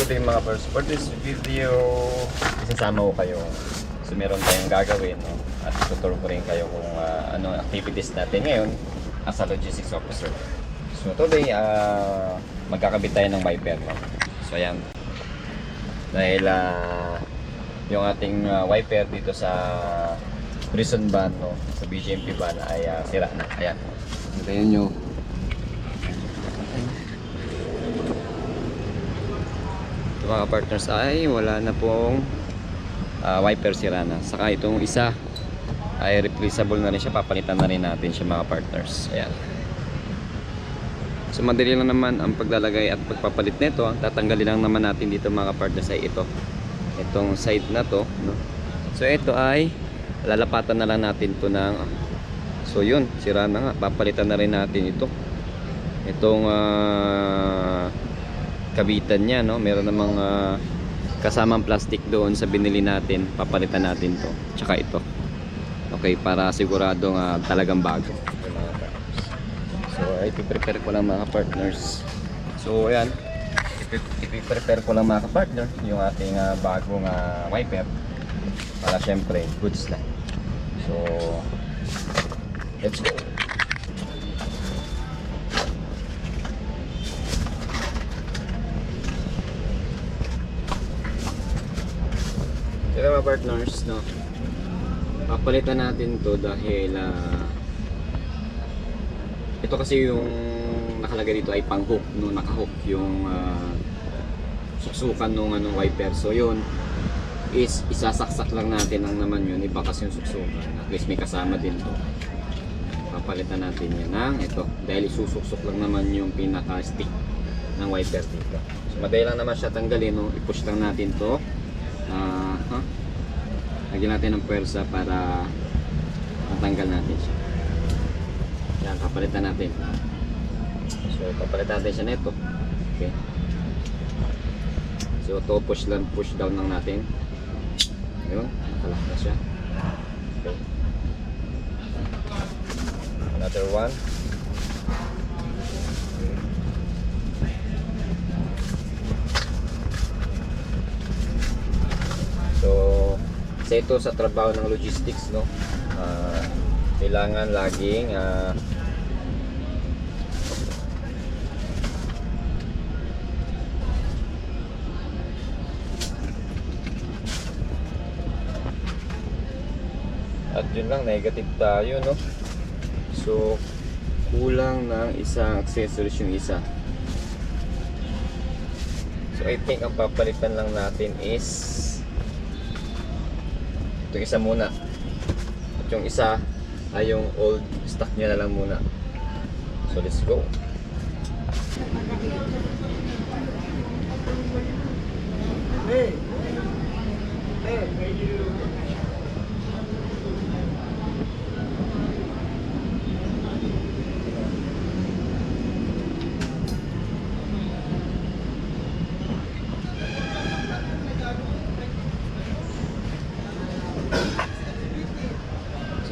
good day mga first. For this video, isasama ko kayo. So meron tayong gagawin. No? At tuturo ko rin kayo kung ah, ano activities natin ngayon as a logistics officer. So today, ah magkakabit tayo ng wiper. No? So ayan. Dahil ah, yung ating ah, wiper dito sa prison van, no? sa BGMP van ay ah, sira na. Ayan. Hintayin nyo. Ito mga partners ay wala na pong ah, wiper sira na. Saka itong isa ay replaceable na rin siya. Papalitan na rin natin siya mga partners. Ayan. So madali lang naman ang paglalagay at pagpapalit nito. Ang tatanggalin lang naman natin dito mga partners ay ito. Itong side na to. No? So ito ay lalapatan na lang natin to ng So yun, sira na nga. Papalitan na rin natin ito. Itong ah, kabitan niya, no? Meron namang ah, kasamang plastic doon sa binili natin. Papalitan natin to. Tsaka ito. Okay, para sigurado nga talagang bago. So, ipiprepare ko lang mga partners. So, ayan. Ipiprepare ko lang mga partner yung ating ah, bagong ah, wiper. Para syempre, goods na. So, let's go. Kaya mga partners, no? Papalitan natin to dahil ah, ito kasi yung nakalagay dito ay pang hook, no? Naka-hook yung ah, suksukan nung ano, wiper. So yun, is isasaksak lang natin ang naman yun, iba kasi yung suksukan. At least may kasama din to. Papalitan natin yan ng ito. Dahil isusuksok lang naman yung pinaka-stick ng wiper dito. So madali lang naman siya tanggalin, no? I-push lang natin to. Lagyan natin ng pwersa para matanggal natin siya. Yan, papalitan natin. So, papalitan natin siya nito. Okay. So, to push lang, push down lang natin. Ayun, nakalak na siya. Okay. Another one. Isa ito sa trabaho ng logistics, no? Ah, kailangan laging ah, at yun lang, negative tayo, no? So, kulang ng isang accessories yung isa. So, I think ang papalitan lang natin is ito isa muna. At yung isa ay yung old stock niya na lang muna. So, let's go. So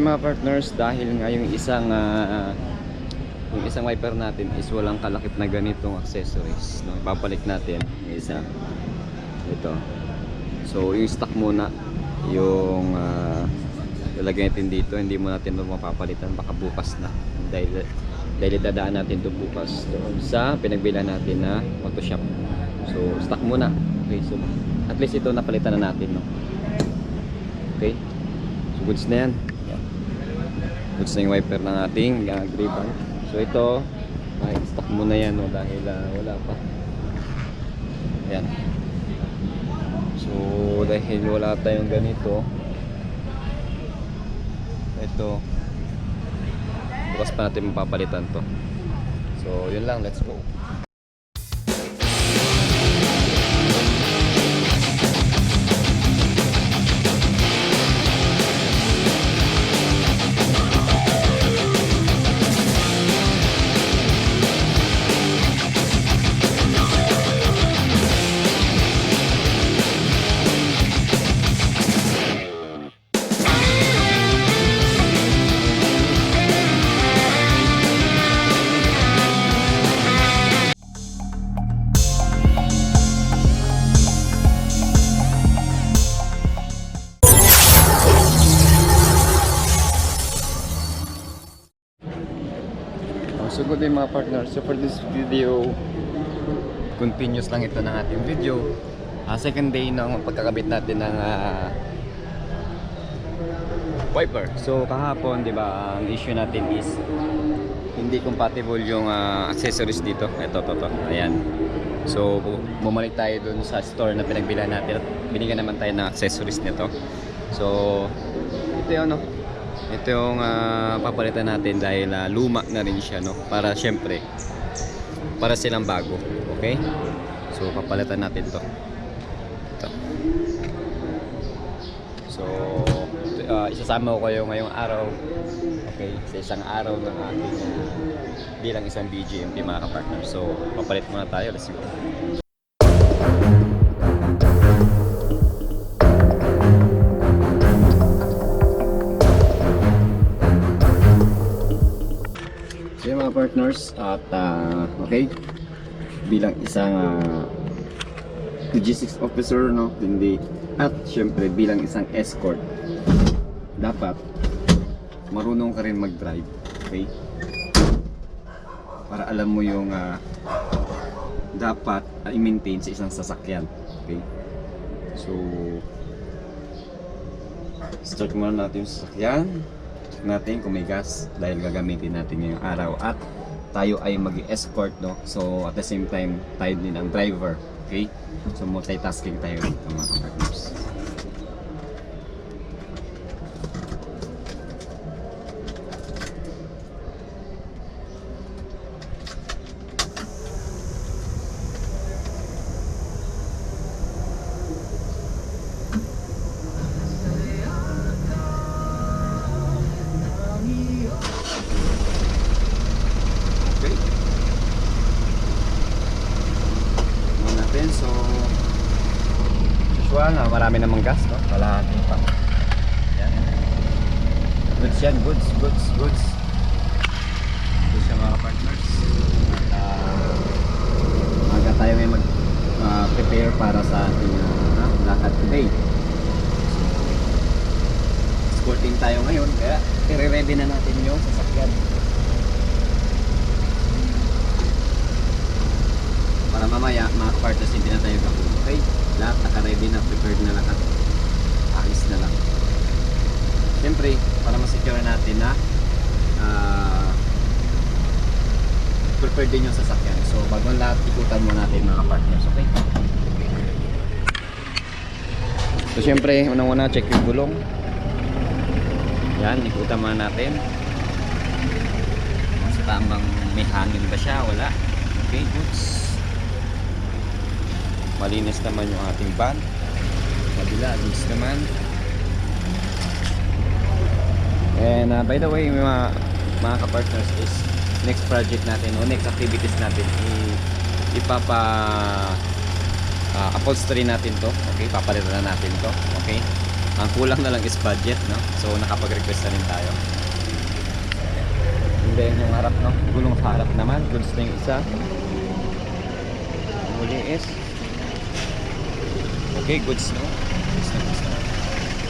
yung mga partners, dahil nga yung isang ah, yung isang wiper natin is walang kalakip na ganitong accessories. No? Ipapalit natin yung isa. Ito. So yung stock muna, yung uh, lalagyan natin dito, hindi mo natin ito mapapalitan, baka bukas na. Dahil, dahil dadaan natin ito bukas doon sa pinagbilan natin na auto shop. So stock muna. Okay, so at least ito napalitan na natin. No? Okay. So goods na yan. Goods na yung wiper ng ating uh. So ito, ay stock muna yan no, dahil ah, wala pa. Yan. So dahil wala tayong ganito, ito, bukas pa natin mapapalitan to. So yun lang, let's go. Today mga partners. So for this video, continuous lang ito ng ating video. Ah, second day ng pagkakabit natin ng ah, wiper. So kahapon, 'di ba, ang issue natin is hindi compatible yung ah, accessories dito. Ito, to, to. Ayan. So bu- bumalik tayo dun sa store na pinagbilhan natin at binigyan naman tayo ng accessories nito. So ito yung ano, ito yung ah, papalitan natin dahil ah, luma na rin siya, no? Para syempre, para silang bago. Okay? So papalitan natin to. Ito. So, uh, isasama ko kayo ngayong araw. Okay, sa isang araw ng ating uh, bilang isang BGMP mga kapartner. So, papalit muna tayo. Let's go. Partners at ah, okay bilang isang ah, logistics officer no hindi at syempre bilang isang escort dapat marunong ka rin mag-drive okay? Para alam mo yung ah, dapat ah, i-maintain sa isang sasakyan okay? So start muna natin yung sasakyan natin kung may gas dahil gagamitin natin ngayong araw at tayo ay mag-escort no? So at the same time tayo din ang driver okay? So multitasking tayo dito mga partners So, usual na marami namang gas, no? Kalahati pa. Yan. Goods yan. Goods, goods, goods. Goods yan mga partners. At, ah, maga tayo ngayon mag ah, para sa ating uh, lakad today. Escorting tayo ngayon, kaya i-ready na natin yung sasakyan. Para mamaya mga partners hindi na tayo gagawin. Okay? Lahat naka-ready na, prepared na lahat. Ayos na lang. Siyempre, para masecure natin na ah prepared din yung sasakyan. So, bago lahat, ikutan mo natin mga partners. Okay? So, siyempre, unang-una, check yung gulong. Yan, ikutan muna natin. Sa tamang may hangin ba siya? Wala. Okay, goods malinis naman yung ating van. Kabila goods naman. And uh, by the way mga mga kapartners is next project natin o next activities natin. Ipapa uh, upholstery natin to. Okay papalitan na natin to. Okay? Ang kulang na lang is budget no? So nakapag-request na rin tayo. And then yung harap no? Gulong sa harap naman. Goods na isa. Huli is Okay, goods no? Goods na goods naman.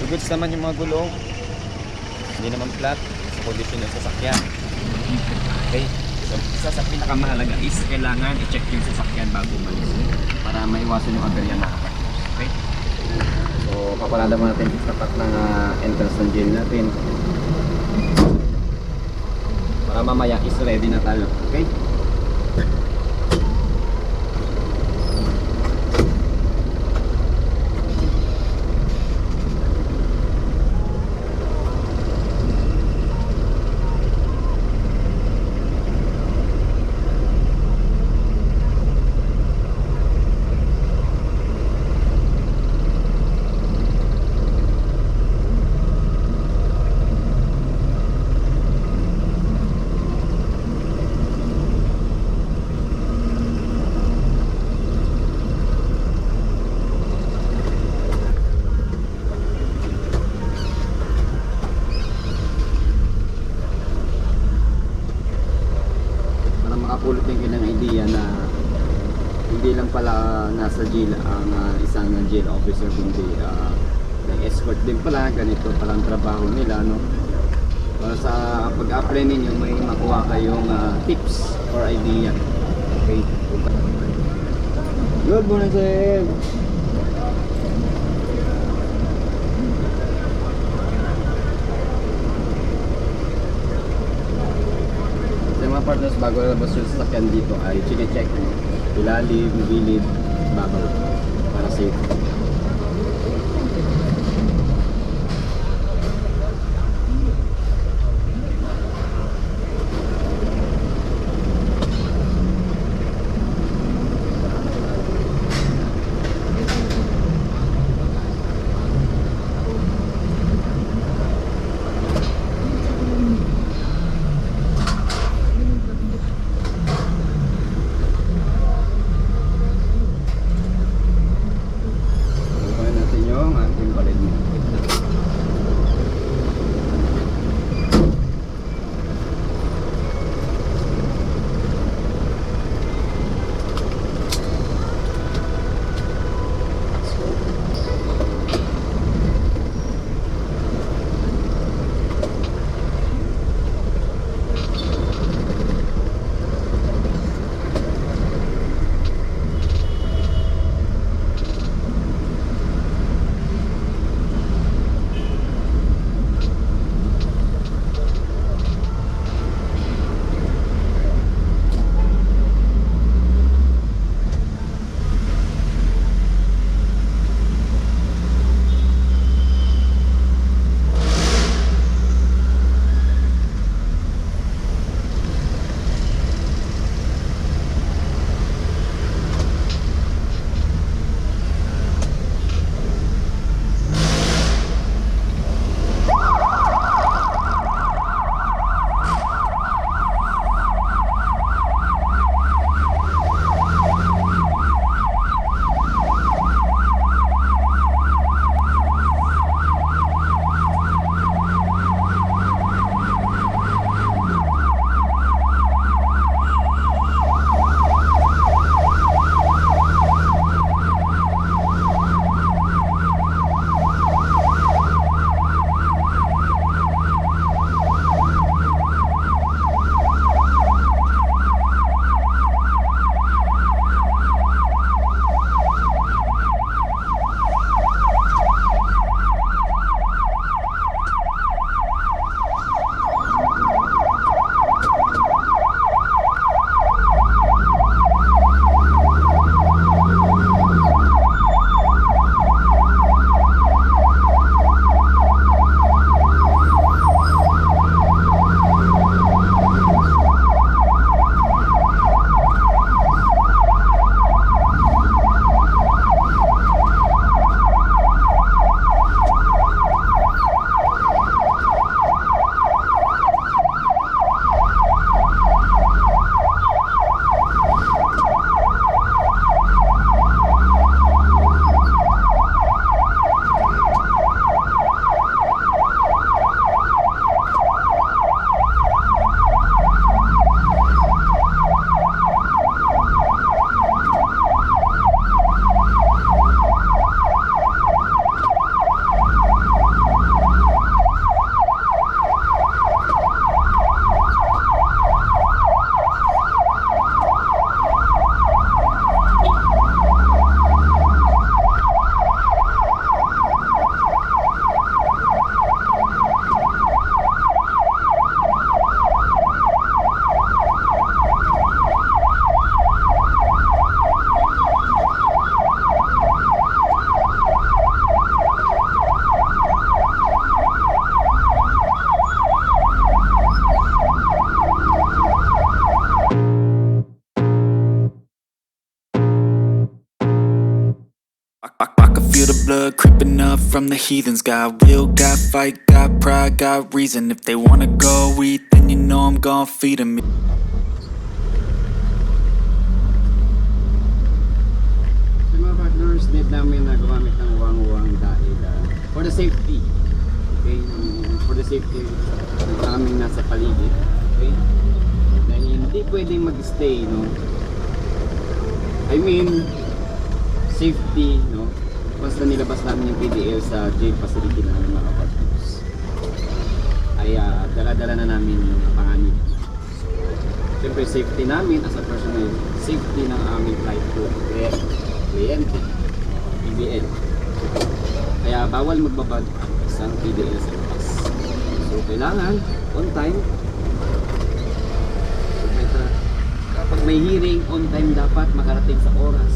So goods naman yung mga gulong. Hindi naman flat sa kondisyon ng sasakyan. Okay? So isa sa pinakamahalaga is kailangan i-check yung sasakyan bago umalis. Para maiwasan yung aberya na. Okay? So papalada mo natin yung tapat ng ah, entrance ng jail natin. Para mamaya is ready na tayo. Okay? para makapulot din kayo ng idea na hindi lang pala nasa jail ang ah, isang jail officer kundi uh, escort din pala ganito pala ang trabaho nila no Para sa pag-apply ninyo, may makuha kayong ah, tips or idea. Okay? Good morning, sir! Sa mga partners, bago labas yung sasakyan dito ay chine-check mo. Ilalim, gilid, babaw. Para safe. Up from the heathens. Got will, got fight, got pride, got reason. If they wanna go eat, then you know I'm gonna feed them. Ah, for the safety. Okay? For the safety ng aming nasa paligid. Okay? Hindi mag-stay, no? I mean, safety, no? Na nilabas namin yung PDL sa jail facility namin mga partners. ay ah, dala-dala na namin yung panganib. Siyempre safety namin as a personnel, safety ng aming flight crew, kliyente, PBL. Kaya bawal magbabad ang isang PBL sa labas. So, kailangan on time. Kapag may hearing, on time dapat makarating sa oras,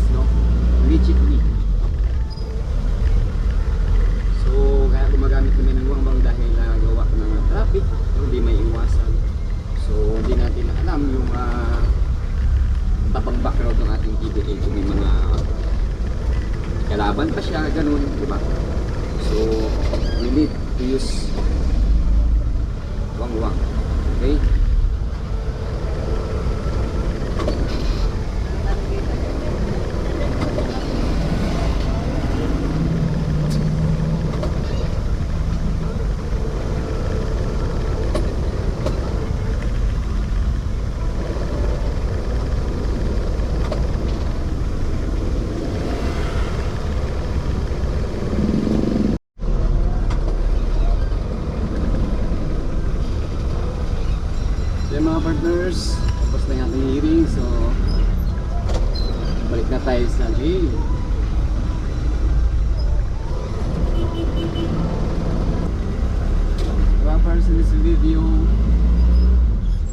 honors. Tapos na yung aking hearing. So, balik na tayo sa jail. Diba, para sa this video,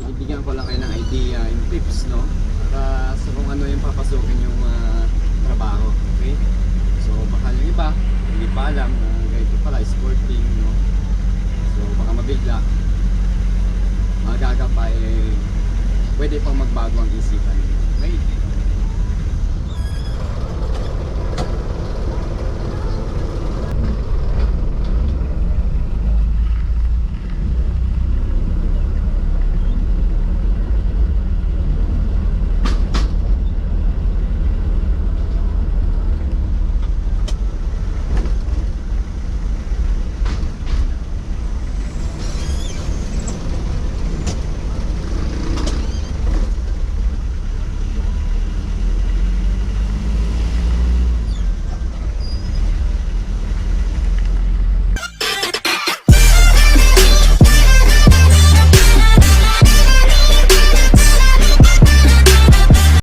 binibigyan ko lang kayo ng idea and tips, no? Para sa kung ano yung papasukin yung uh, trabaho, okay? So, baka yung iba, hindi pa alam na ganito pala, sporting, no? So, baka mabigla aga-aga pa eh, pwede pang magbago ang isipan. Right?